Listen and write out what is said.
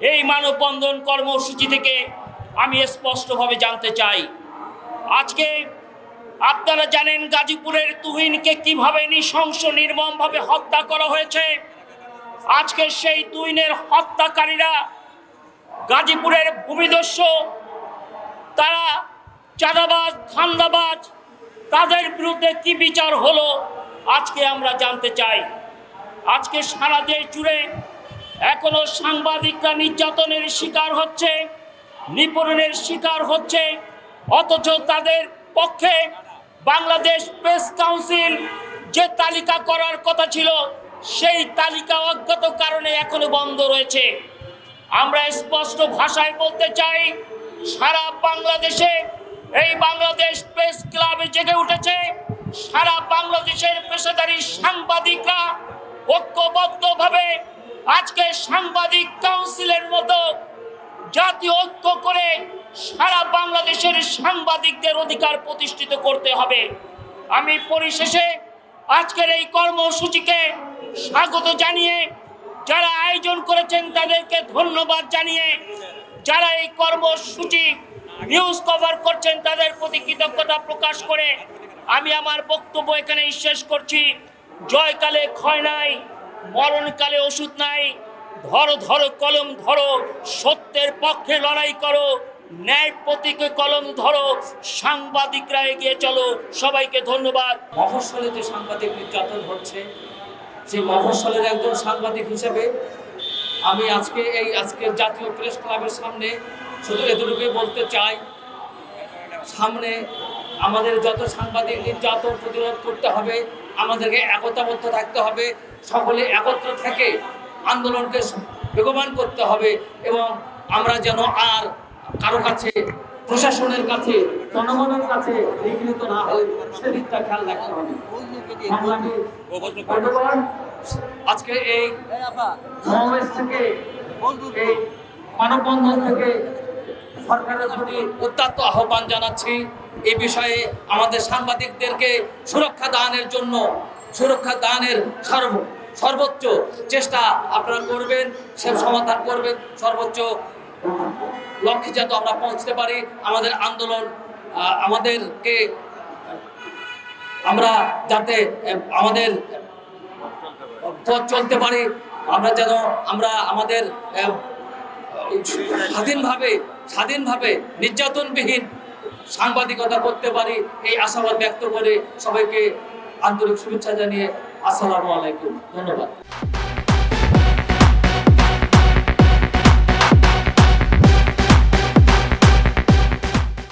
এই মানববন্ধন কর্মসূচি থেকে আমি স্পষ্টভাবে জানতে চাই। আজকে আপনারা জানেন গাজীপুরের তুহিনকে কীভাবে নৃশংস নির্মমভাবে হত্যা করা হয়েছে? আজকে সেই তুহিনের হত্যাকারীরা গাজীপুরের ভূমিদস্য, তারা চাঁদাবাজ, ধান্দাবাজ, তাদের বিরুদ্ধে কি বিচার হলো? আজকে আমরা জানতে চাই। আজকে সারা দেশ জুড়ে এখনও সাংবাদিকরা নির্যাতনের শিকার হচ্ছে, নিপীড়নের শিকার হচ্ছে, অথচ তাদের পক্ষে বাংলাদেশ প্রেস কাউন্সিল যে তালিকা করার কথা ছিল, সেই তালিকা অজ্ঞাত কারণে এখনও বন্ধ রয়েছে। আমরা স্পষ্ট ভাষায় বলতে চাই, সারা বাংলাদেশে, এই বাংলাদেশ প্রেস ক্লাবে জেগে উঠেছে, সারা বাংলাদেশের পেশাদারী সাংবাদিকরা ঐক্যবদ্ধভাবে আজকে সাংবাদিক কাউন্সিলের মতো জাতীয় ঐক্য করে সারা বাংলাদেশের সাংবাদিকদের অধিকার প্রতিষ্ঠিত করতে হবে। আমি পরিশেষে আজকের এই কর্মসূচিকে স্বাগত জানিয়ে, যারা আয়োজন করেছেন তাদেরকে ধন্যবাদ জানিয়ে, যারা এই কর্মসূচি নিউজ কভার করছেন তাদের প্রতি কৃতজ্ঞতা প্রকাশ করে আমি আমার বক্তব্য এখানেই শেষ করছি। জয়কালে ক্ষয় নাই। মরণকালে ওষুধ নাই। ধরো ধরো, কলম ধরো, সত্যের পক্ষে লড়াই করো। ন্যায় প্রতীকে কলম ধরো, সাংবাদিকরা এগিয়ে চলো। সবাইকে ধন্যবাদ। মফস্বলে যে সাংবাদিক নির্যাতন হচ্ছে। সেই মফস্বলের একজন সাংবাদিক হিসেবে আমি আজকে এই আজকের জাতীয় প্রেস ক্লাবের সামনে শুধু এতটুকুই বলতে চাই, সামনে আমাদের যত সাংবাদিক নির্যাতন প্রতিরোধ করতে হবে আমাদেরকে একতাবদ্ধ থাকতে হবে, সকলে একত্র থেকে আন্দোলনকে বেগবান করতে হবে এবং আমরা যেন আর কারও কাছে, প্রশাসনের কাছে, জনগণের কাছে নিগৃহীত না হই, সেদিকটা খেয়াল রাখতে হবে। আজকে এই সমাবেশ থেকে, এই মানববন্ধন থেকে সরকারের প্রতি উত্তাত্ত আহ্বান জানাচ্ছি। এ বিষয়ে আমাদের সাংবাদিকদেরকে সুরক্ষা দানের জন্য, সুরক্ষা দানের সর্ব, সর্বোচ্চ চেষ্টা আপনারা করবেন সে সমাধান করবেন, সর্বোচ্চ লক্ষ্যে যাতে আমরা পৌঁছতে পারি। আমাদের আন্দোলন আমাদেরকে, আমরা যাতে আমাদের পথ চলতে পারি। আমরা যেন, আমরা আমাদের স্বাধীনভাবে স্বাধীনভাবে নির্যাতনবিহীন সাংবাদিকতা করতে পারি, এই আশাবাদ ব্যক্ত করে সবাইকে আন্তরিক শুভেচ্ছা জানিয়ে আসসালামু আলাইকুম। ধন্যবাদ।